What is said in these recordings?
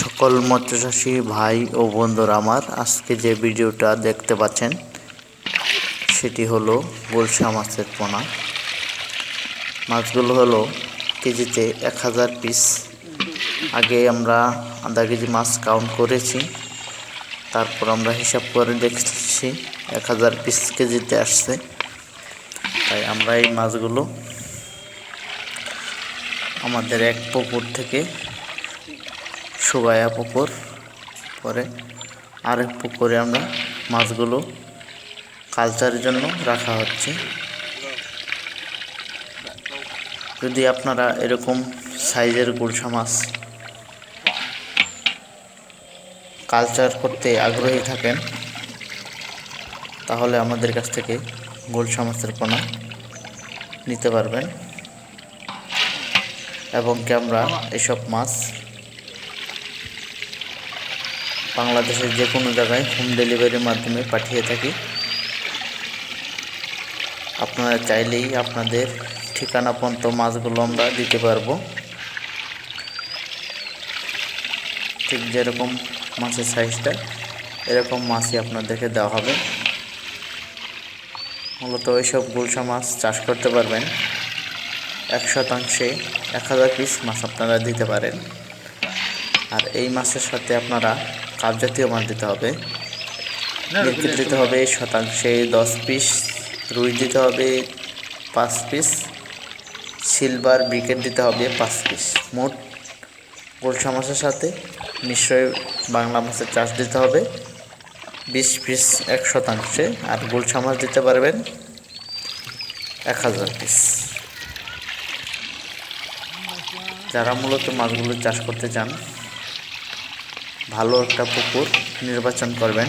সকল মৎস্যচাষী ভাই ও বন্ধুরা আমার আজকে যে ভিডিওটা দেখতে পাচ্ছেন, সেটি হলো গোলসা মাছের পোনা। মাছগুলো হলো কেজিতে এক হাজার পিস। আগে আমরা আধা কেজি মাছ কাউন্ট করেছি, তারপর আমরা হিসাব করে দেখছি এক হাজার পিস কেজিতে আসছে। তাই আমরা এই মাছগুলো আমাদের এক পুকুর থেকে সুবায়া পুকুর পরে আরেক পুকুরে আমরা মাছগুলো কালচারের জন্য রাখা হচ্ছে। যদি আপনারা এরকম সাইজের গুলশা মাছ কালচার করতে আগ্রহী থাকেন, তাহলে আমাদের কাছ থেকে গুলশা মাছের পোনা নিতে পারবেন। এবং কি আমরা এসব মাছ বাংলাদেশের যে কোনো জায়গায় হোম ডেলিভারির মাধ্যমে পাঠিয়ে থাকি। আপনারা চাইলেই আপনাদের ঠিকানা পর্যন্ত মাছগুলো আমরা দিতে পারব। ঠিক যেরকম মাছের সাইজটা এরকম মাছই আপনাদেরকে দেওয়া হবে। মূলত এইসব গুলশা মাছ চাষ করতে পারবেন। এক শতাংশে এক হাজার পিস মাছ আপনারা দিতে পারেন। আর এই মাছের সাথে আপনারা কাপ জাতীয় মাছ দিতে হবে। বিস্কিট দিতে হবে শতাংশে দশ পিস রুই দিতে হবে পাঁচ পিস সিলভার ব্রিকেট দিতে হবে পাঁচ পিস। মোট গোলসা মাছের সাথে নিশ্চয়ই বাংলা মাছের চাষ দিতে হবে। বিশ পিস এক শতাংশে আর গোলসা মাছ দিতে পারবেন এক হাজার পিস। যারা মূলত মাছগুলো চাষ করতে চান ভালো একটা পুকুর নির্বাচন করবেন।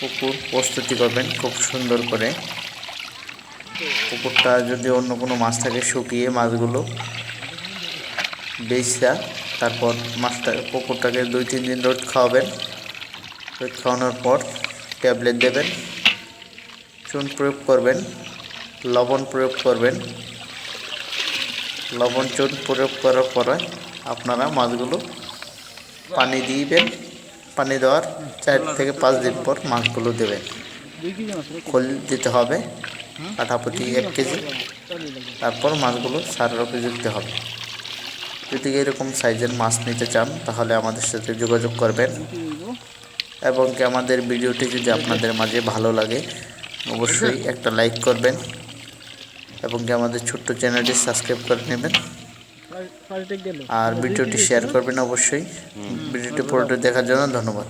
পুকুর প্রস্তুতি করবেন খুব সুন্দর করে। পুকুরটা যদি অন্য কোনো মাছ থাকে শুকিয়ে মাছগুলো বেচা, তারপর মাছটা পুকুরটাকে দুই, তিন দিন রোদ খাওয়াবেন। রোদ খাওয়ানোর পর ট্যাবলেট দেবেন, চুন প্রয়োগ করবেন, লবণ প্রয়োগ করবেন। লবণ, চুন প্রয়োগ করার পরে আপনারা মাছগুলো পানি দিবেন, পানি দেওয়ার চার থেকে পাঁচ দিন পর মাছগুলো দেবেন। খোল দিতে হবে কাঠাপতি এক কেজি। তারপর মাছগুলো সারের উপযুক্ত হবে। যদি এরকম সাইজের মাছ নিতে চান, তাহলে আমাদের সাথে যোগাযোগ করবেন। এবং কি আমাদের ভিডিওটি যদি আপনাদের মাঝে ভালো লাগে, অবশ্যই একটা লাইক করবেন। এবং কি আমাদের ছোট্ট চ্যানেলটি সাবস্ক্রাইব করে নেবেন। আর ভিডিওটি শেয়ার করবেন অবশ্যই। ভিডিওটি পুরোটা দেখার জন্য ধন্যবাদ।